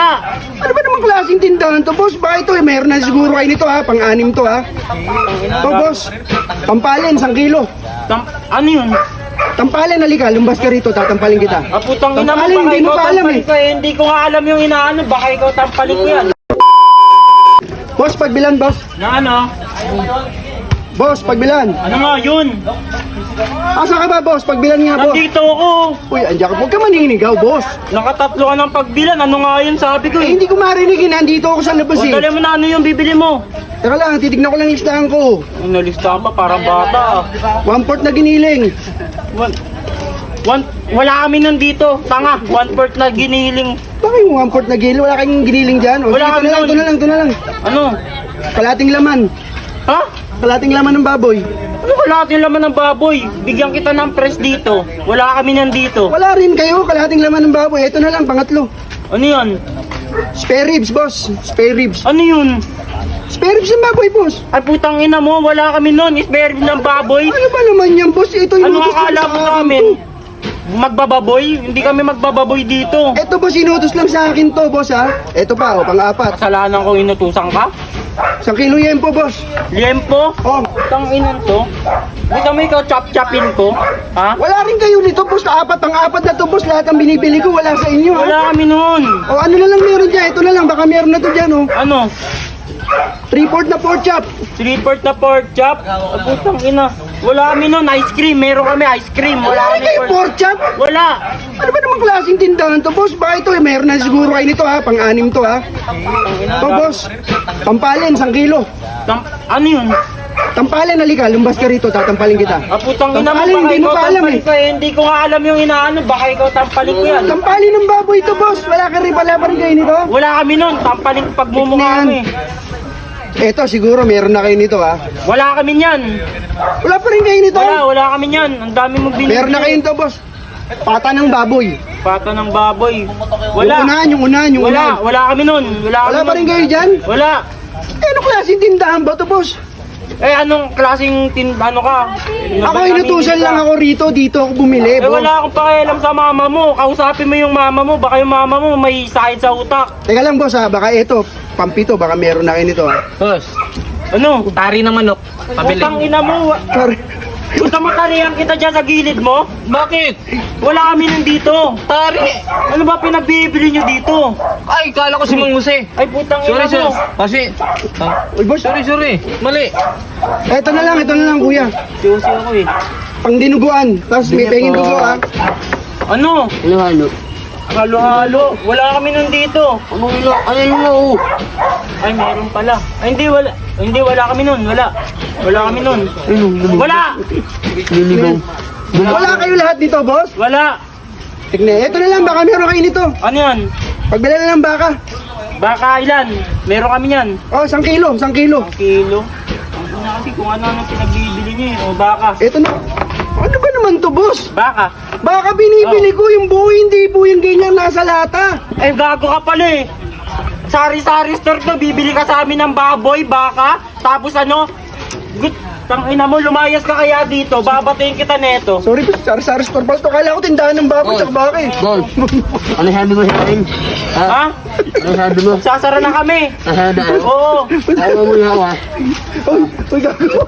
Wala. Ano ba namang klaseng tindahan to, boss? Baka ito, eh, mayroon na siguro kayo nito, ha? Pang-anim to, ha? Ito, boss. Tampalin, isang kilo. Tam- ano yun? Tampalin, halika. Lumbas ka rito, tatampalin kita. Ah, putang ina mo, Tampalin, baka hindi mo ikaw pa alam, tampalin eh. ko eh. Hindi ko nga alam yung inaano, baka ikaw tampalin ko yan. Boss, pagbilan, boss. Na ano? Boss, pagbilan. Ano nga yun? Asa ka ba, boss? Pagbilan nga, boss. Nandito ako. Uy, andiyan ka. Huwag ka maninigaw, boss. Nakatatlo ka ng pagbilan. Ano nga yun sabi ko Eh, eh. hindi ko marinig. eh. Nandito ako sa labas, eh. dali mo na ano yung bibili mo. Teka lang, titignan ko lang yung listahan ko. Ay, nalistahan pa, parang bata. ah. One port na giniling. One, one, wala kami nandito. Tanga, one fourth na giniling. Bakit yung one port na giniling? Wala kayong giniling dyan? O, Wala sige, ito kami na lang, nun. ito na lang, ito na lang. Ano? Kalating laman. Ha? Kalating laman ng baboy. Ano wala natin laman ng baboy? Bigyan kita ng press dito. Wala kami nandito. Wala rin kayo, kalating laman ng baboy. Ito na lang, pangatlo. Ano yan? Spare ribs, boss. Spare ribs. Ano yun? Spare ribs ng baboy, boss. Ay putang ina mo, wala kami nun. Spare rib ng baboy. Ano ba naman yan, boss? Ito yung Ano akala mo namin? Magbababoy? Hindi kami magbababoy dito. Ito, boss, inutos lang sa akin to, boss, ha? Ito pa, o, pang-apat. Kasalanan ko inutusan ka? Isang kilo yan po, boss. Liempo? Oh, Putang inan to. Gusto mo ikaw chop-chopin ko? Ha? wala rin kayo nito, boss. Apat, pang-apat na to, boss. Lahat ng binibili ko, wala sa inyo, ha? Wala kami nun. O, ano na lang meron dyan? Ito na lang, baka meron na to dyan, oh. Ano? Three-port na pork chop. Three-port na pork chop? Ah, putang ina. Wala kami nun. Ice cream. Meron kami ice cream. Wala Wala rin kami kayo pork... chop. Wala. Ano ba namang klaseng tindahan to, boss? Baka ito, eh, meron na siguro kayo nito, ha? Pang-anim to, ha? Ito, boss. Tampalin, isang kilo. Tam- ano yun? Tampalin, halika. Lumbas ka rito, tatampalin kita. Ah, putang ina mo. Tampalin, Baka hindi mo ikaw pa alam, tampalin eh. ko eh. Hindi ko nga alam yung inaano. Baka ikaw tampalin ko yan. Tampalin ng baboy to, boss. Wala ka rin pala pa rin kayo nito. Wala kami nun. Tampalin ko pagmumukha Tignan. kami. Ito, siguro meron na kayo nito, ha? Wala kami niyan. Wala pa rin kayo nito. Wala, wala kami niyan. Ang dami mong binibili. Meron na kayo nito, boss. Pata ng baboy. Pata ng baboy. Yung Wala. unahan, yung unahan, yung Wala, unahan. wala kami nun. Wala, Wala kami pa rin nun. kayo dyan? Wala. Eh, ano klaseng tindahan ba to, boss? Eh, anong klaseng tin... Ano ka? Ako inutusan lang ako rito, dito ako bumili, Eh, boss. wala akong pakialam sa mama mo. Kausapin mo yung mama mo. Baka yung mama mo may sakit sa utak. Teka lang, boss, ha? Baka ito, pampito, baka meron na kayo nito, ha? Boss, Ano? tari ng manok. Pabili. Putang ina mo. Sorry. Puta matarihan kita dyan sa gilid mo. Bakit? Wala kami nandito. Tari! Ano ba pinagbibili nyo dito? Ay, kala ko si Mang Jose. Ay, putang Sorry, ina sir. mo. Kasi, ah, Uy, boss, sorry, sorry. Mali. ito na lang, ito na lang, kuya. Seryoso ako eh. Pang dinuguan. Tapos may pengin dugo, ha? Ano? Ano, ano? Halo-halo. Wala kami nandito. Ano, ano, ano, ano? Ay, meron pala. Ay, hindi, wala. Hindi, wala kami nun. Wala. Wala kami nun. Wala! Liligaw. Wala kayo lahat dito, boss? Wala! Tignan, ito na lang, baka meron kayo nito. Ano yan? Pagbili na lang baka. Baka ilan? Meron kami yan. Oh, isang kilo, isang kilo. Kilo. Ano na kasi kung ano-ano pinagbibili niyo eh. O baka. Ito na. Ano ba naman to, boss? Baka. Baka binibili ko yung buo, hindi po yung ganyan nasa lata. Eh, gago ka pala eh. Sari-sari store to, bibili ka sa amin ng baboy, baka, tapos ano, gut, tang ina mo, lumayas ka kaya dito, babatiin kita neto. Sorry, boss. Sari-sari store pala to. Kala ko tindahan ng baboy, tsaka baka eh. Boss, ano sabi mo sa akin? Ha? Ha? Ano sabi mo? Sasara na kami. Ano sabi mo? Oo. Ayaw mo na ako, ha? Uy, uy, gago.